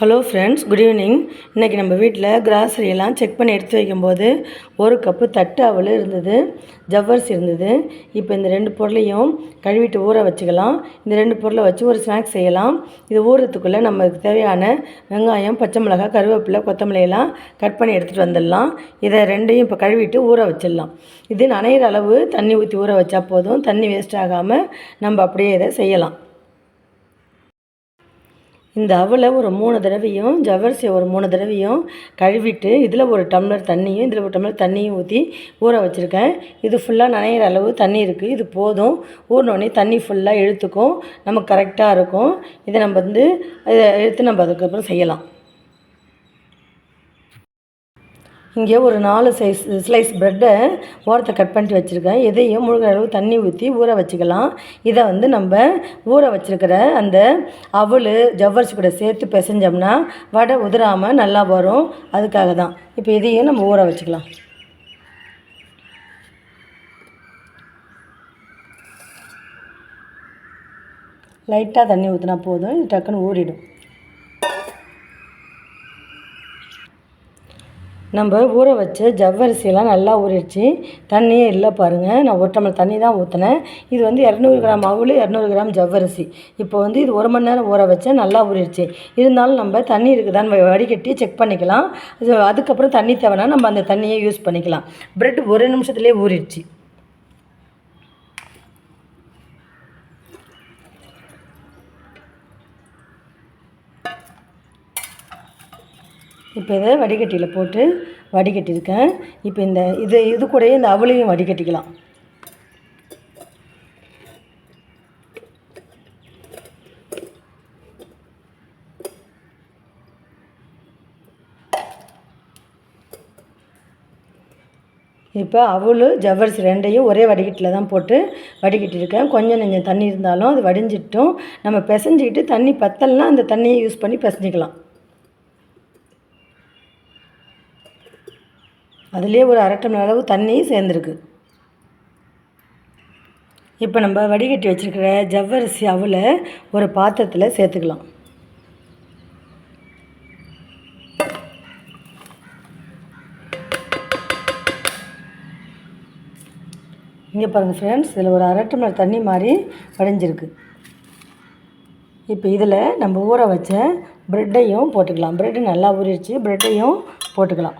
Hello friends good evening இன்றைக்கி நம்ம வீட்டில் கிராசரி எல்லாம் செக் பண்ணி எடுத்து வைக்கும்போது ஒரு கப்பு தட்டு அவல் இருந்தது ஜவ்வரிசி இருந்தது. இப்போ இந்த ரெண்டு பொருளையும் கழுவிட்டு ஊற வச்சுக்கலாம். இந்த ரெண்டு பொருளை வச்சு ஒரு ஸ்நாக்ஸ் செய்யலாம். இது ஊறுறதுக்குள்ளே நமக்கு தேவையான வெங்காயம் பச்சை மிளகாய் கருவேப்பிலை கொத்தமல்லியெல்லாம் கட் பண்ணி எடுத்துகிட்டு வந்துடலாம். இதை ரெண்டையும் இப்போ கழுவிட்டு ஊற வச்சிடலாம். இது நனையிற அளவு தண்ணி ஊற்றி ஊற வச்சா போதும். தண்ணி வேஸ்ட் ஆகாமல் நம்ம அப்படியே இதை செய்யலாம். இந்த அவலை ஒரு மூணு தடவையும் ஜவ்வரிசியை ஒரு மூணு தடவையும் கழுவிட்டு இதில் ஒரு டம்ளர் தண்ணியும் இதில் ஒரு டம்ளர் தண்ணியும் ஊற்றி ஊற வச்சுருக்கேன். இது ஃபுல்லாக நனையிற அளவு தண்ணி இருக்குது இது போதும். ஊறினோடனே தண்ணி ஃபுல்லாக இழுத்துக்கும். நமக்கு கரெக்டாக இருக்கும். இதை நம்ம வந்து இதை எடுத்து நம்ம அதுக்கப்புறம் செய்யலாம். இங்கே ஒரு நாலு சைஸ் ஸ்லைஸ் ப்ரெட்டை ஓரத்தை கட் பண்ணிட்டு வச்சுருக்கேன். இதையும் முழுகிற அளவு தண்ணி ஊற்றி ஊற வச்சுக்கலாம். இதை வந்து நம்ம ஊற வச்சுருக்கிற அந்த அவல் ஜவ்வரிசி கூட சேர்த்து பிசைஞ்சோம்னா வடை உதிராமல் நல்லா வரும். அதுக்காக தான். இப்போ இதையும் நம்ம ஊற வச்சுக்கலாம். லைட்டாக தண்ணி ஊற்றினா போதும். இது டக்குன்னு ஊறிடும். நம்ம ஊற வச்ச ஜவ்வரிசியெல்லாம் நல்லா ஊறிடுச்சு. தண்ணியே இல்லை பாருங்கள் நான் ஒரு டம்ளர் தண்ணி தான் ஊற்றினேன் இது வந்து இரநூறு கிராம் அவுள் இரநூறு கிராம் ஜவ்வரிசி. இப்போ வந்து இது ஒரு மணி நேரம் ஊற வச்சேன் நல்லா ஊறிடுச்சு. இருந்தாலும் நம்ம தண்ணி இருக்குதான்னு வடிகட்டி செக் பண்ணிக்கலாம். அதுக்கப்புறம் தண்ணி தேவைன்னா நம்ம அந்த தண்ணியை யூஸ் பண்ணிக்கலாம். ப்ரெட் ஒரு நிமிஷத்துலேயே ஊறிடுச்சு. இப்போ இதை வடிகட்டியில் போட்டு வடிகட்டியிருக்கேன். இப்போ இந்த இது இது கூடயே இந்த அவளையும் வடிகட்டிக்கலாம். இப்போ அவள் ஜவ்வரிசி ரெண்டையும் ஒரே வடிகட்டில் தான் போட்டு வடிகட்டியிருக்கேன். கொஞ்சம் நெஞ்சம் தண்ணி இருந்தாலும் அது வடிஞ்சிட்டும். நம்ம பிசைஞ்சிக்கிட்டு தண்ணி பத்தலைன்னா அந்த தண்ணியை யூஸ் பண்ணி பிசைஞ்சிக்கலாம். அதுலேயே ஒரு அரை டம்ளர் அளவு தண்ணியும் சேர்ந்துருக்கு. இப்போ நம்ம வடிகட்டி வச்சுருக்கிற ஜவ்வரிசி அவலை ஒரு பாத்திரத்தில் சேர்த்துக்கலாம். இங்கே பாருங்கள் ஃப்ரெண்ட்ஸ் இதில் ஒரு அரை டம்ளர் தண்ணி மாதிரி வடைஞ்சிருக்கு. இப்போ இதில் நம்ம ஊற வச்ச ப்ரெட்டையும் போட்டுக்கலாம். ப்ரெட்டு நல்லா ஊறிடுச்சு ப்ரெட்டையும் போட்டுக்கலாம்.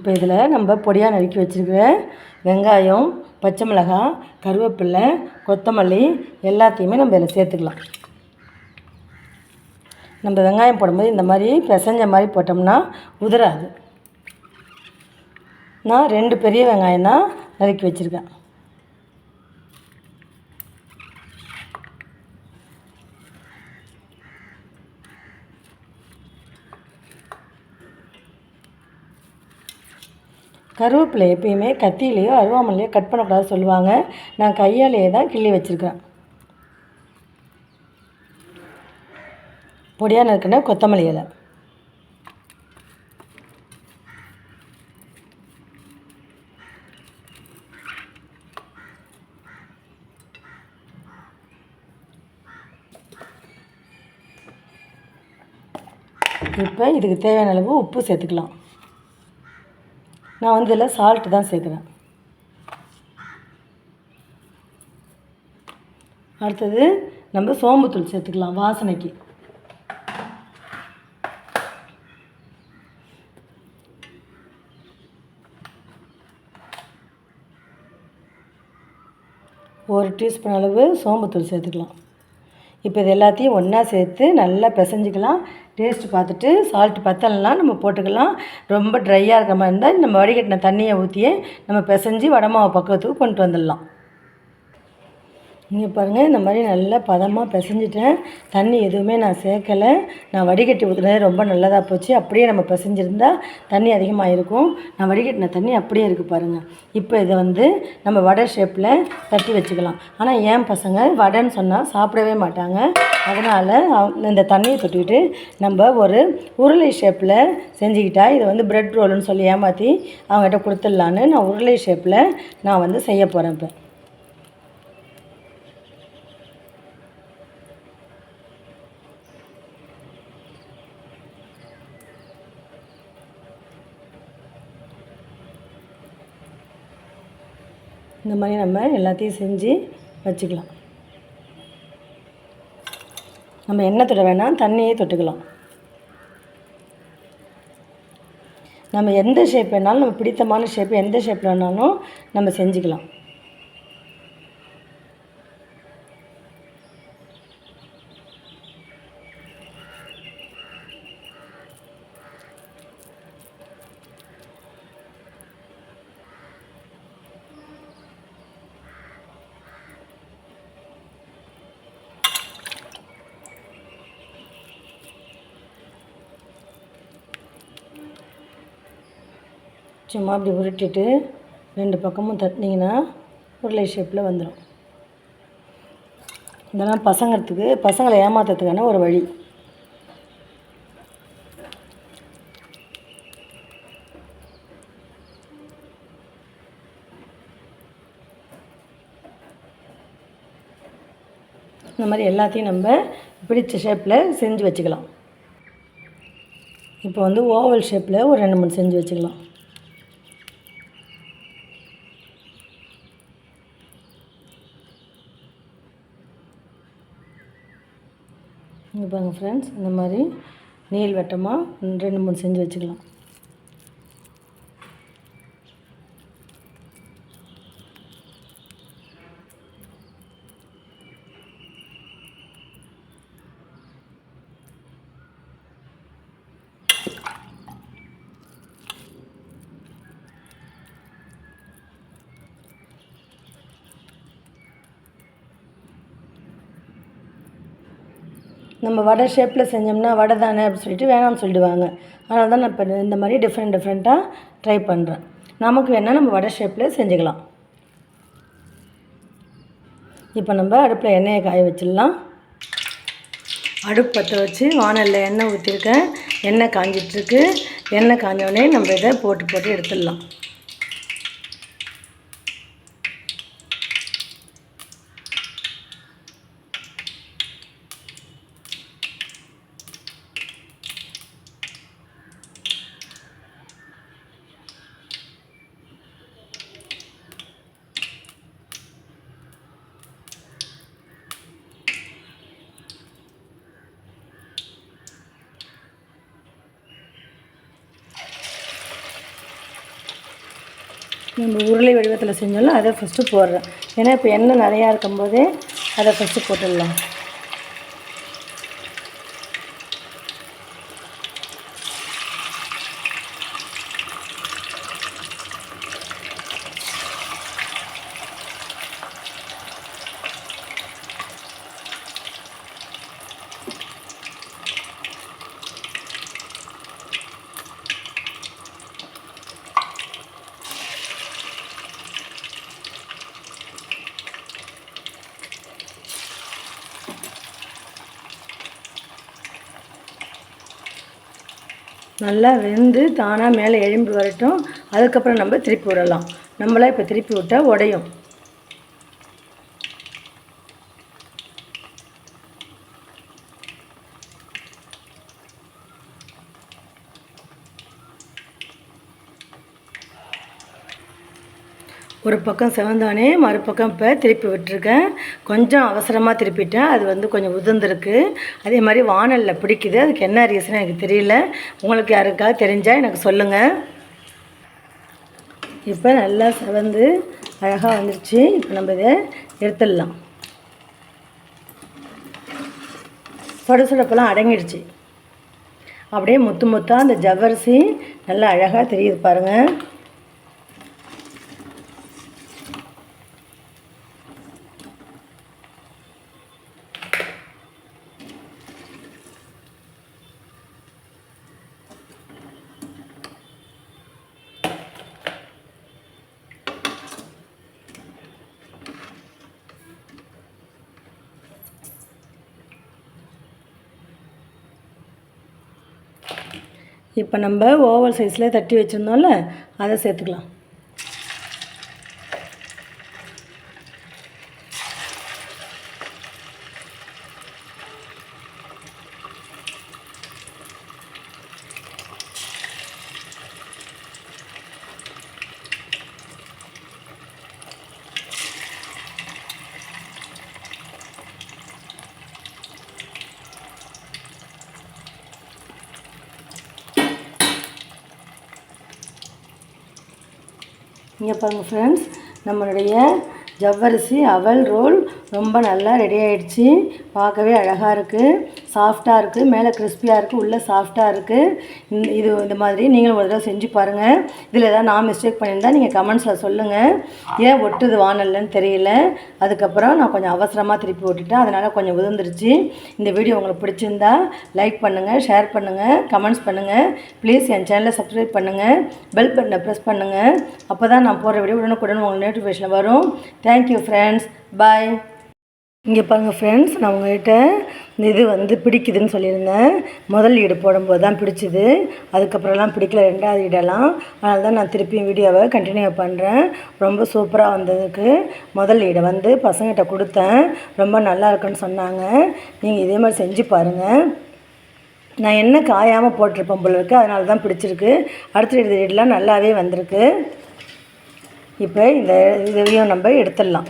இப்போ இதில் நம்ம பொடியாக நறுக்கி வச்சுருக்கிற வெங்காயம் பச்சை மிளகாய் கருவேப்பில்லை கொத்தமல்லி எல்லாத்தையுமே நம்ம இதில் சேர்த்துக்கலாம். நம்ம வெங்காயம் போடும்போது இந்த மாதிரி பிசைஞ்ச மாதிரி போட்டோம்னா உதிராது. நான் ரெண்டு பெரிய வெங்காயம் தான் நறுக்கி வச்சுருக்கேன். கருவேப்பிலை எப்பயுமே கத்தியிலையோ அருவாமலையோ கட் பண்ணக்கூடாது சொல்லுவாங்க. நான் கையாலேயே தான் கிள்ளி வச்சுருக்கிறேன். பொடியாக நறுக்கின கொத்தமல்லி இலை. இப்போ இதுக்கு தேவையான அளவு உப்பு சேர்த்துக்கலாம். நான் வந்து இதில் சால்ட்டு தான் சேர்க்குறேன். அடுத்தது நம்ம சோம்புத்தூள் சேர்த்துக்கலாம் வாசனைக்கு. ஒரு டீஸ்பூன் அளவு சோம்புத்தூள் சேர்த்துக்கலாம். இப்போ இது எல்லாத்தையும் ஒன்றா சேர்த்து நல்லா பிசைஞ்சிக்கலாம். டேஸ்ட் பார்த்துட்டு சால்ட்டு பத்தலாம் நம்ம போட்டுக்கலாம். ரொம்ப ட்ரையாக இருக்கிற மாதிரி இருந்தால் நம்ம வடிகட்டின தண்ணியை ஊற்றியே நம்ம பிசைஞ்சு வடமாவை பக்குவத்துக்கு கொண்டு வந்துடலாம். இங்கே பாருங்கள் இந்த மாதிரி நல்லா பதமாக பிசைஞ்சிட்டேன். தண்ணி எதுவுமே நான் சேர்க்கலை. நான் வடிகட்டி ஊற்றுனது ரொம்ப நல்லதாக போச்சு. அப்படியே நம்ம பிசைஞ்சிருந்தா தண்ணி அதிகமாக இருக்கும் நான் வடிகட்டின தண்ணி அப்படியே இருக்குது பாருங்கள் இப்போ இதை வந்து நம்ம வடை ஷேப்பில் தட்டி வச்சுக்கலாம். ஆனால் ஏன் பசங்க வடைன்னு சொன்னால் சாப்பிடவே மாட்டாங்க. அதனால் இந்த தண்ணியை தொட்டுக்கிட்டு நம்ம ஒரு உருளை ஷேப்பில் செஞ்சுக்கிட்டா இதை வந்து பிரெட் ரோலுன்னு சொல்லி ஏமாற்றி அவங்ககிட்ட கொடுத்துடலான்னு நான் உருளை ஷேப்பில் நான் வந்து செய்ய போகிறேன் இப்போ. இந்த மாதிரி நம்ம எல்லாத்தையும் செஞ்சு வச்சுக்கலாம். நம்ம எண்ணெய் தொட வேணாம் தண்ணியே தொட்டுக்கலாம். நம்ம எந்த ஷேப் வேணாலும் நம்ம பிடித்தமான ஷேப் எந்த ஷேப்பில் வேணாலும் நம்ம செஞ்சுக்கலாம். சும்மா அப்படி உருட்டிட்டு ரெண்டு பக்கமும் தட்டினீங்கன்னா உருளை ஷேப்பில் வந்துடும் இதெல்லாம் பசங்கிறதுக்கு பசங்களை ஏமாத்துறதுக்கான ஒரு வழி. இந்த மாதிரி எல்லாத்தையும் நம்ம பிடிச்ச ஷேப்பில் செஞ்சு வச்சுக்கலாம். இப்போ வந்து ஓவல் ஷேப்பில் ஒரு ரெண்டு மூணு செஞ்சு வச்சுக்கலாம். இங்கே பாருங்கள் ஃப்ரெண்ட்ஸ் இந்த மாதிரி நீள் வட்டமாக ரெண்டு மூணு செஞ்சு வச்சுக்கலாம். நம்ம வடை ஷேப்பில் செஞ்சோம்னா வடை தானே அப்படின்னு சொல்லிட்டு வேணாம்னு சொல்லிடுவாங்க. அதனால தான் நான் இப்போ இந்த மாதிரி டிஃப்ரெண்ட் டிஃப்ரெண்ட்டாக ட்ரை பண்ணுறேன் நமக்கு வேணால் நம்ம வடை ஷேப்பில் செஞ்சுக்கலாம். இப்போ நம்ம அடுப்பில் எண்ணெயை காய வச்சிடலாம். அடுப்பு பற்ற வச்சு வானலில் எண்ணெய் ஊற்றிருக்கேன் எண்ணெய் காஞ்சிட்ருக்கு எண்ணெய் காஞ்சோடனே நம்ம இதை போட்டு போட்டு எடுத்துடலாம். நம்ம உருளை வடிவத்தில் செஞ்சாலும் அதை ஃபஸ்ட்டு போடுறேன். ஏன்னா இப்போ எண்ணெய் நிறையா இருக்கும்போதே அதை ஃபஸ்ட்டு போட்டுடலாம். நல்லா வெந்து தானாக மேலே எழும்பி வரட்டும். அதுக்கப்புறம் நம்ம திருப்பி விடலாம். நம்மளா இப்போ திருப்பி விட்டால் உடையும். ஒரு பக்கம் செவந்தானே மறுபக்கம் இப்போ திருப்பி விட்டுருக்கேன். கொஞ்சம் அவசரமாக திருப்பிட்டேன். அது வந்து கொஞ்சம் உதிர்ந்துருக்கு. அதே மாதிரி வானலில் பிடிக்குது. அதுக்கு என்ன ரீசன் எனக்கு தெரியல. உங்களுக்கு யாருக்காவது தெரிஞ்சால் எனக்கு சொல்லுங்கள் இப்போ நல்லா செவந்து அழகாக வந்துருச்சு. இப்போ நம்ம இதை எடுத்துடலாம். சொட சொடப்பெல்லாம் அடங்கிடுச்சு. அப்படியே முத்து முத்தாக அந்த ஜவ்வரிசி நல்லா அழகாக தெரியுது பாருங்கள் இப்போ நம்ம ஓவல் சைஸில் தட்டி வச்சுருந்தோம்ல அதை சேர்த்துக்கலாம். இங்கே பாருங்கள் ஃப்ரெண்ட்ஸ் நம்மளுடைய ஜவ்வரிசி அவல் ரோல் ரொம்ப நல்லா ரெடி ஆயிடுச்சு. பார்க்கவே அழகாக இருக்குது சாஃப்டாக இருக்குது மேலே கிறிஸ்பியாக இருக்குது உள்ளே சாஃப்டாக இருக்குது இந்த இது இந்த மாதிரி நீங்களும் ஒரு தடவை செஞ்சு பாருங்கள் இதில் ஏதாவது நான் மிஸ்டேக் பண்ணியிருந்தால் நீங்கள் கமெண்ட்ஸில் சொல்லுங்கள் ஏன் ஒட்டுது வானல்லன்னு தெரியல. அதுக்கப்புறம் நான் கொஞ்சம் அவசரமாக திருப்பி ஓட்டிட்டேன். அதனால் கொஞ்சம் உதிர்ந்துருச்சு. இந்த வீடியோ உங்களுக்கு பிடிச்சிருந்தா லைக் பண்ணுங்கள் ஷேர் பண்ணுங்கள் கமெண்ட்ஸ் பண்ணுங்கள் ப்ளீஸ் என் சேனலை சப்ஸ்கிரைப் பண்ணுங்கள் பெல் பட்டனை ப்ரெஸ் பண்ணுங்கள் அப்போ தான் நான் போகிற வீடியோ உடனுக்குடன் உங்களுக்கு நோட்டிஃபிகேஷன் வரும். தேங்க்யூ ஃப்ரெண்ட்ஸ் பாய் இங்கே பாருங்கள் ஃப்ரெண்ட்ஸ் நான் உங்கள்கிட்ட இது வந்து பிடிக்குதுன்னு சொல்லியிருந்தேன். முதல் ஈடு போடும்போது தான் பிடிச்சிது. அதுக்கப்புறம்லாம் பிடிக்கல ரெண்டாவது ஈடெல்லாம். அதனால தான் நான் திருப்பியும் வீடியோவை கண்டினியூ பண்ணுறேன் ரொம்ப சூப்பராக வந்ததுக்கு. முதல் ஈடை வந்து பசங்கிட்ட கொடுத்தேன். ரொம்ப நல்லா இருக்குன்னு சொன்னாங்க. நீங்கள் இதே மாதிரி செஞ்சு பாருங்கள் நான் என்ன காயாமல் போட்டிருப்பேன் போல அதனால தான் பிடிச்சிருக்கு. அடுத்த இது ஈடெலாம் நல்லாவே வந்திருக்கு. இப்போ இந்த இதையும் நம்ம எடுத்துடலாம்.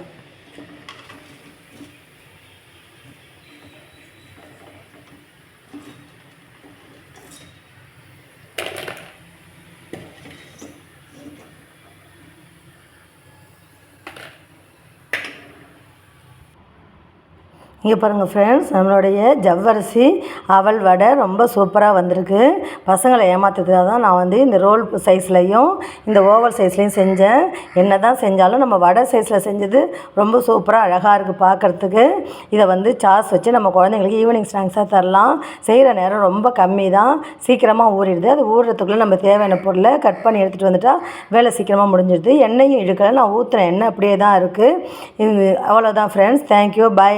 இங்கே பாருங்கள் ஃப்ரெண்ட்ஸ் நம்மளுடைய ஜவ்வரிசி அவல் வடை ரொம்ப சூப்பராக வந்திருக்கு. பசங்களை ஏமாத்துறதுக்காக தான் நான் வந்து இந்த ரோல் சைஸ்லையும் இந்த ஓவல் சைஸ்லையும் செஞ்சேன். என்ன தான் செஞ்சாலும் நம்ம வடை சைஸில் செஞ்சது ரொம்ப சூப்பராக அழகாக இருக்குது பார்க்குறதுக்கு இதை வந்து சாஸ் வச்சு நம்ம குழந்தைங்களுக்கு ஈவினிங் ஸ்நாக்ஸாக தரலாம். செய்கிற நேரம் ரொம்ப கம்மி தான் சீக்கிரமாக ஊறிடுது. அது ஊறுறதுக்குள்ளே நம்ம தேவையான பொருளை கட் பண்ணி எடுத்துகிட்டு வந்துட்டால் வேலை சீக்கிரமாக முடிஞ்சிடுது. எண்ணெயும் இழுக்கலை. நான் ஊற்றுறேன் எண்ணெய் அப்படியே தான் இருக்குது இது அவ்வளோதான் ஃப்ரெண்ட்ஸ் தேங்க்யூ பை